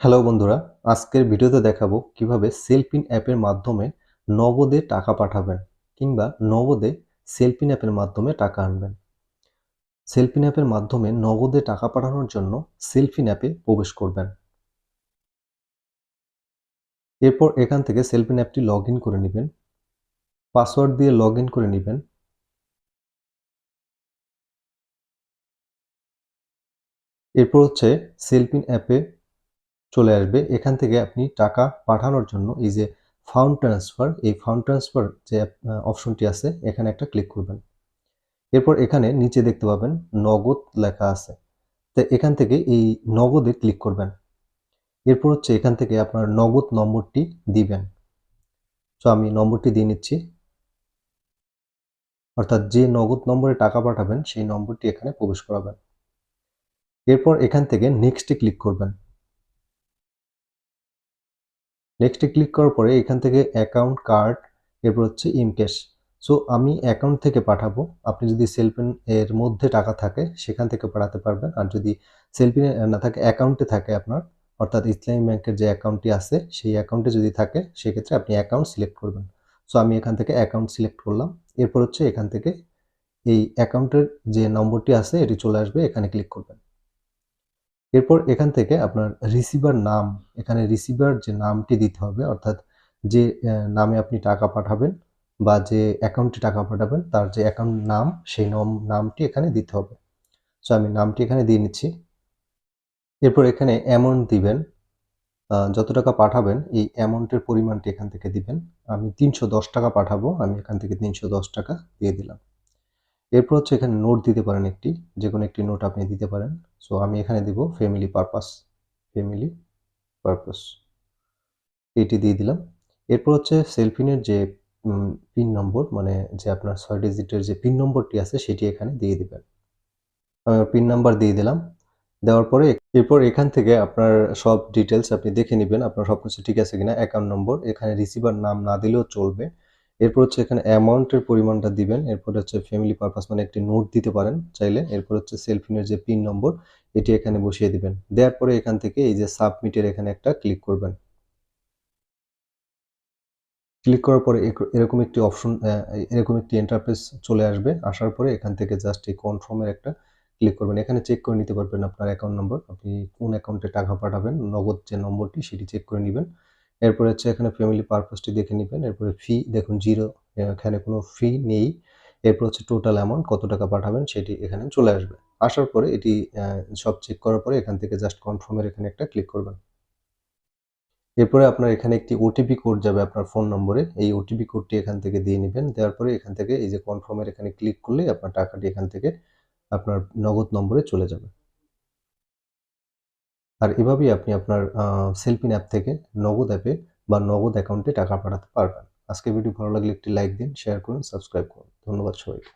Hello বন্ধুরা, আজকের ভিডিওতে দেখাবো কীভাবে সেলফিন অ্যাপের মাধ্যমে নগদে টাকা পাঠাবেন কিংবা নগদে সেলফিন অ্যাপের মাধ্যমে টাকা আনবেন। সেলফিন অ্যাপের মাধ্যমে নগদে টাকা পাঠানোর জন্য সেলফিন অ্যাপে প্রবেশ করবেন। এরপর এখান থেকে সেলফিন অ্যাপটি লগ করে নেবেন। পাসওয়ার্ড দিয়ে লগ করে নেবেন। এরপর হচ্ছে সেলফিন অ্যাপে চলে আসবে। এখান থেকে আপনি টাকা পাঠানোর জন্য এই যে ফাউন্ড ট্রান্সফার এই ফাউন্ড ট্রান্সফার যে অপশনটি আছে, এখানে একটা ক্লিক করবেন। এরপর এখানে নিচে দেখতে পাবেন নগদ লেখা আছে। তো এখান থেকে এই নগদে ক্লিক করবেন। এরপর হচ্ছে এখান থেকে আপনার নগদ নম্বরটি দিবেন। তো আমি নম্বরটি দিয়ে নিচ্ছি। অর্থাৎ যে নগদ নম্বরে টাকা পাঠাবেন, সেই নম্বরটি এখানে প্রবেশ করাবেন এরপর এখান থেকে নেক্সটে ক্লিক করবেন। নেক্সটে ক্লিক করার পরে এখান থেকে অ্যাকাউন্ট কার্ড এরপর হচ্ছে ইমক্যাশ সো আমি অ্যাকাউন্ট থেকে পাঠাবো। আপনি যদি সেলফিন এর মধ্যে টাকা থাকে, সেখান থেকে পাঠাতে পারবেন। আর যদি সেলফিনে না থাকে অ্যাকাউন্টে থাকে আপনার, অর্থাৎ ইসলামী ব্যাংকের যে অ্যাকাউন্টটি আছে, সেই অ্যাকাউন্টে যদি থাকে, সেক্ষেত্রে আপনি অ্যাকাউন্ট সিলেক্ট করবেন। সো আমি এখান থেকে অ্যাকাউন্ট সিলেক্ট করলাম। এরপর হচ্ছে এখান থেকে এই অ্যাকাউন্টের যে নম্বরটি আছে, এটি চলে আসবে। এখানে ক্লিক করবেন। এরপর এখান থেকে আপনার রিসিভার নাম, এখানে রিসিভার যে নামটি দিতে হবে, অর্থাৎ যে নামে আপনি টাকা পাঠাবেন বা যে অ্যাকাউন্টে টাকা পাঠাবেন, তার যে অ্যাকাউন্ট নাম, সেই নাম নামটি এখানে দিতে হবে। সো আমি নামটি এখানে দিয়ে নিচ্ছি। এরপর এখানে অ্যামাউন্ট দিবেন। যত টাকা পাঠাবেন, এই অ্যামাউন্টের পরিমাণটি এখান থেকে দিবেন। আমি তিনশো দশ টাকা পাঠাবো, আমি এখান থেকে তিনশো দশ টাকা দিয়ে দিলাম। এরপর হচ্ছে এখানে নোট দিতে পারেন একটি যে কোনো একটি নোট আপনি দিতে পারেন। সো আমি এখানে দিব ফ্যামিলি পারপাস ফ্যামিলি পারপাস এটি দিয়ে দিলাম। এরপর হচ্ছে সেলফিনের যে পিন নম্বর মানে যে আপনার ছয় ডিজিটের যে পিন নম্বরটি আছে, সেটি এখানে দিয়ে দিবেন। আমি পিন নাম্বার দিয়ে দিলাম। দেওয়ার পরে এরপর এখান থেকে আপনার সব ডিটেলস আপনি দেখে নেবেন, আপনার সব কিছু ঠিক আছে কিনা অ্যাকাউন্ট নম্বর এখানে রিসিভার নাম না দিলেও চলবে। এরপর হচ্ছে এখানে অ্যামাউন্টের পরিমাণটা দিবেন। এরপর হচ্ছে ফ্যামিলি পারপাস মানে একটি নোট দিতে পারেন চাইলে। এরপর হচ্ছে সেলফিনের যে পিন নম্বর এটি এখানে বসিয়ে দিবেন। দেওয়ার পরে এখান থেকে এই যে সাবমিটের এখানে একটা ক্লিক করবেন। ক্লিক করার পরে এরকম একটি অপশন এরকম একটি ইন্টারফেস চলে আসবে। আসার পরে এখান থেকে জাস্ট এই কনফার্মের একটা ক্লিক করবেন। এখানে চেক করে নিতে পারবেন আপনার অ্যাকাউন্ট নম্বর আপনি কোন অ্যাকাউন্টে টাকা পাঠাবেন, নগদ যে নম্বরটি সেটি চেক করে নেবেন। এরপরে হচ্ছে এখানে ফ্যামিলি পারপাসটি দেখে নেবেন। এরপরে ফি দেখুন জিরো এখানে কোনো ফি নেই। এরপর হচ্ছে টোটাল অ্যামাউন্ট কত টাকা পাঠাবেন সেটি এখানে চলে আসবে। আসার পরে এটি সব চেক করার পরে এখান থেকে জাস্ট কনফার্মের এখানে একটা ক্লিক করবেন। এরপরে আপনার এখানে একটি ওটিপি কোড যাবে আপনার ফোন নম্বরে। এই ওটিপি কোডটি এখান থেকে দিয়ে নেবেন। দেওয়ার পরে এখান থেকে এই যে কনফার্মের এখানে ক্লিক করলে আপনার টাকাটি এখান থেকে আপনার নগদ নম্বরে চলে যাবে। আর এভাবেই আপনি আপনার সেলফিন অ্যাপ থেকে নগদ অ্যাপে বা নগদ অ্যাকাউন্টে টাকা পাঠাতে পারবেন। আজকে ভিডিও ভালো লাগলে একটি লাইক দিন শেয়ার করুন সাবস্ক্রাইব করুন। ধন্যবাদ সবাইকে।